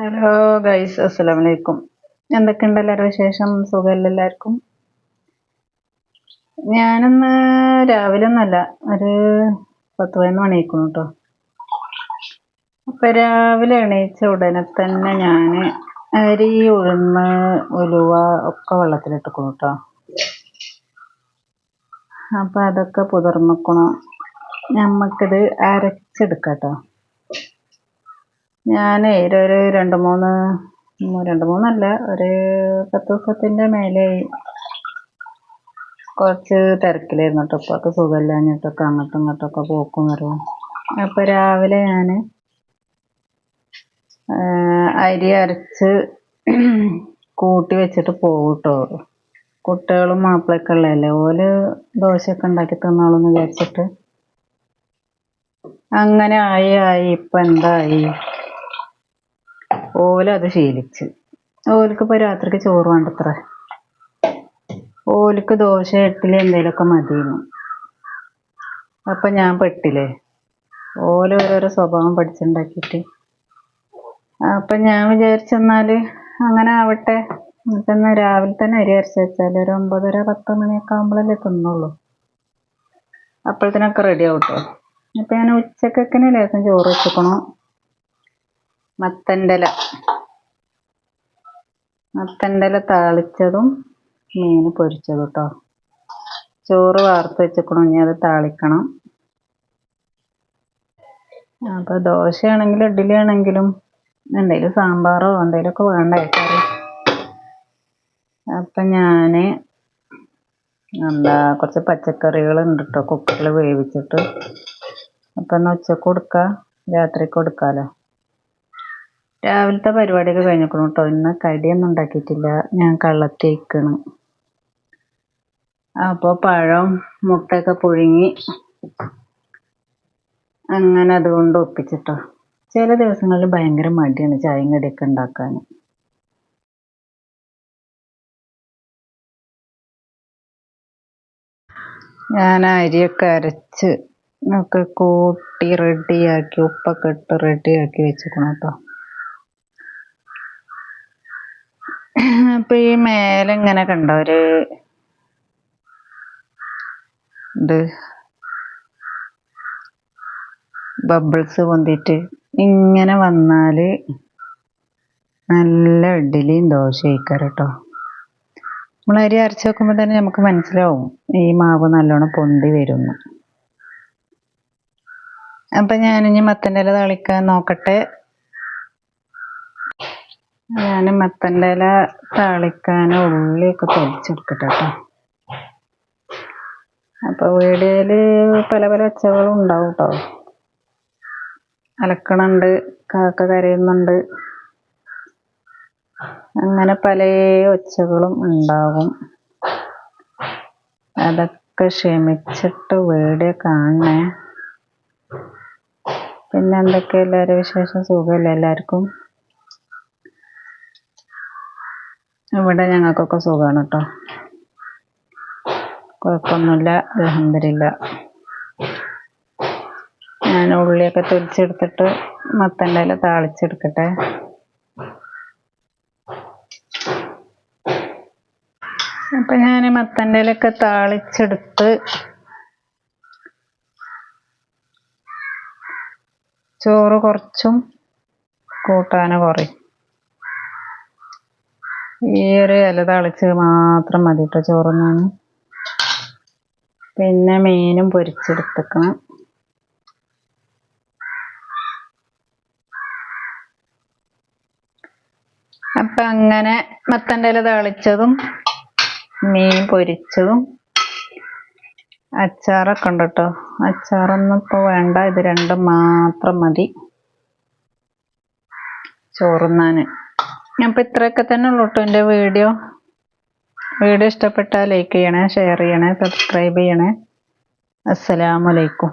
Hello guys അസ്സലാമു അലൈക്കും എന്തൊക്കെയുണ്ട് എല്ലാവരും വിശേഷം? സുഖമല്ല എല്ലാവർക്കും? ഞാനിന്ന് രാവിലെ ഒന്നല്ല ഒരു പത്ത് പതിനൊന്ന് മണിയായിക്കുന്നു കേട്ടോ അപ്പൊ രാവിലെ എണീച്ച ഉടനെ തന്നെ ഞാൻ അരി ഉഴുന്ന് ഉലുവ ഒക്കെ വെള്ളത്തിലിട്ടുക്കുന്നു കേട്ടോ അപ്പൊ അതൊക്കെ പുതിർന്നിക്കണം. നമുക്കിത് അരച്ചെടുക്കാം കേട്ടോ ഞാൻ ഒരു രണ്ട് മൂന്ന് രണ്ട് മൂന്നല്ല ഒരു പത്ത് ദിവസത്തിന്റെ മേലെ കുറച്ച് തിരക്കിലായിരുന്നു കേട്ടോ. ഉപ്പാക്ക് സുഖമില്ലാഞ്ഞിട്ടൊക്കെ അങ്ങോട്ടും ഇങ്ങോട്ടൊക്കെ പോക്കും വരവും. അപ്പോൾ രാവിലെ ഞാൻ അരി അരച്ച് കൂട്ടി വെച്ചിട്ട് പോകും കേട്ടോ. കുട്ടികളും മാപ്പിളൊക്കെ ഉള്ളതല്ലേ? ഓൽ ദോശയൊക്കെ ഉണ്ടാക്കി തിന്നോളും എന്ന് വിചാരിച്ചിട്ട്. അങ്ങനെ ആയി ആയി. ഇപ്പം എന്തായി? ഓലത് ശീലിച്ച്. ഓൽക്കിപ്പോൾ രാത്രിക്ക് ചോറ് വേണ്ടത്ര? ഓലിക്ക് ദോശ ഇഡ്ഡലി എന്തെങ്കിലുമൊക്കെ മതിയെന്നു അപ്പം ഞാൻ പെട്ടില്ലേ? ഓല ഓരോരോ സ്വഭാവം പഠിച്ചുണ്ടാക്കിയിട്ട്. അപ്പം ഞാൻ വിചാരിച്ചെന്നാൽ അങ്ങനെ ആവട്ടെ. എന്നിട്ടെന്ന രാവിലെ തന്നെ അരി അരച്ച് ഒരു ഒമ്പതര പത്ത് മണിയൊക്കെ ആകുമ്പോഴല്ലേ തിന്നുള്ളൂ. അപ്പോഴത്തേനൊക്കെ റെഡി ആവട്ടോ? അപ്പം ഞാൻ ഉച്ചക്കൊക്കെ ലേശം ചോറ് വെച്ചിക്കണു. മത്തന്റെ മത്തന്റെല താളിച്ചതും മീൻ പൊരിച്ചതും കേട്ടോ ചോറ് വാർത്ത് വെച്ചിക്കണം ഇനി അത് താളിക്കണം. അപ്പോൾ ദോശയാണെങ്കിലും ഇഡ്ഡലി ആണെങ്കിലും എന്തെങ്കിലും സാമ്പാറോ എന്തെങ്കിലുമൊക്കെ വേണ്ടേ കറി. അപ്പം ഞാൻ എന്താ കുറച്ച് പച്ചക്കറികൾ ഉണ്ട് കേട്ടോ കുക്കറിൽ വേവിച്ചിട്ട്. അപ്പം എന്നാ ഉച്ചയ്ക്ക് കൊടുക്കുക രാത്രിക്ക് കൊടുക്കാമല്ലോ രാവിലത്തെ പരിപാടിയൊക്കെ കഴിഞ്ഞിരിക്കണം കേട്ടോ ഇന്ന് കടിയൊന്നും ഉണ്ടാക്കിയിട്ടില്ല. ഞാൻ കള്ളത്തി വയ്ക്കണം അപ്പോൾ പഴം മുട്ടയൊക്കെ പുഴുങ്ങി അങ്ങനെ അതുകൊണ്ട് ഒപ്പിച്ചിട്ടോ. ചില ദിവസങ്ങളിൽ ഭയങ്കര മടിയാണ് ചായയും കടിയൊക്കെ ഉണ്ടാക്കാൻ. ഞാൻ അരിയൊക്കെ അരച്ച് ഒക്കെ കൂട്ടി റെഡിയാക്കി ഉപ്പൊക്കെ ഇട്ട് റെഡിയാക്കി വെച്ചിരിക്കണം കേട്ടോ അപ്പൊ ഈ മേലെ ഇങ്ങനെ കണ്ടോ ഒരു ബബിൾസ് പൊന്തിട്ട് ഇങ്ങനെ വന്നാൽ നല്ല ഇഡ്ഡലിയും ദോശ കേട്ടോ. നമ്മൾ അരി അരച്ച് വെക്കുമ്പോൾ തന്നെ നമുക്ക് മനസ്സിലാവും ഈ മാവ് നല്ലോണം പൊന്തി വരുന്നു. അപ്പം ഞാനിനി മത്തന്റെ ഇല തളിക്കാൻ നോക്കട്ടെ. ഞാൻ മത്തന്റെ ഇല താളിക്കാൻ ഉള്ളിയൊക്കെ തൊലിച്ചെടുക്കട്ടെ കേട്ടോ അപ്പോൾ വീഡിയോയിൽ പല പല ഒച്ചകളും ഉണ്ടാവും കേട്ടോ അലക്കണുണ്ട് കാക്ക കരയുന്നുണ്ട്. അങ്ങനെ പല ഒച്ചകളും ഉണ്ടാകും അതൊക്കെ ക്ഷമിച്ചിട്ട് വീഡിയോ കാണണേ. പിന്നെ എന്തൊക്കെയാ എല്ലാവരും വിശേഷം? സുഖമല്ലേ എല്ലാവർക്കും? ഇവിടെ ഞങ്ങൾക്കൊക്കെ സുഖമാണ് കേട്ടോ കുഴപ്പമൊന്നുമില്ല അലഹമില്ല ഞാൻ ഉള്ളിയൊക്കെ തൊലിച്ചെടുത്തിട്ട് മത്തന്റെ ഇല താളിച്ചെടുക്കട്ടെ. അപ്പം ഞാൻ മത്തന്റെ ഇലയൊക്കെ താളിച്ചെടുത്ത് ചോറ് കുറച്ചും കൂട്ടാൻ കുറയും. ഈ ഒരു ഇല തളിച്ച് മാത്രം മതി കേട്ടോ ചോറുന്നാണ് പിന്നെ മീനും പൊരിച്ചെടുത്തേക്കണം. അപ്പം അങ്ങനെ മത്തന്റെ ഇല തളിച്ചതും മീൻ പൊരിച്ചതും അച്ചാറൊക്കെ ഉണ്ട് കേട്ടോ അച്ചാറൊന്നും ഇപ്പോൾ വേണ്ട ഇത് രണ്ടും മാത്രം മതി. ചോറുന്നാൻ അപ്പോൾ ഇത്രയൊക്കെ തന്നെ ഉള്ളൂ കേട്ടോ എന്റെ വീഡിയോ. വീഡിയോ ഇഷ്ടപ്പെട്ടാൽ ലൈക്ക് ചെയ്യണേ ഷെയർ ചെയ്യണേ സബ്സ്ക്രൈബ് ചെയ്യണേ. അസ്സലാമലൈക്കും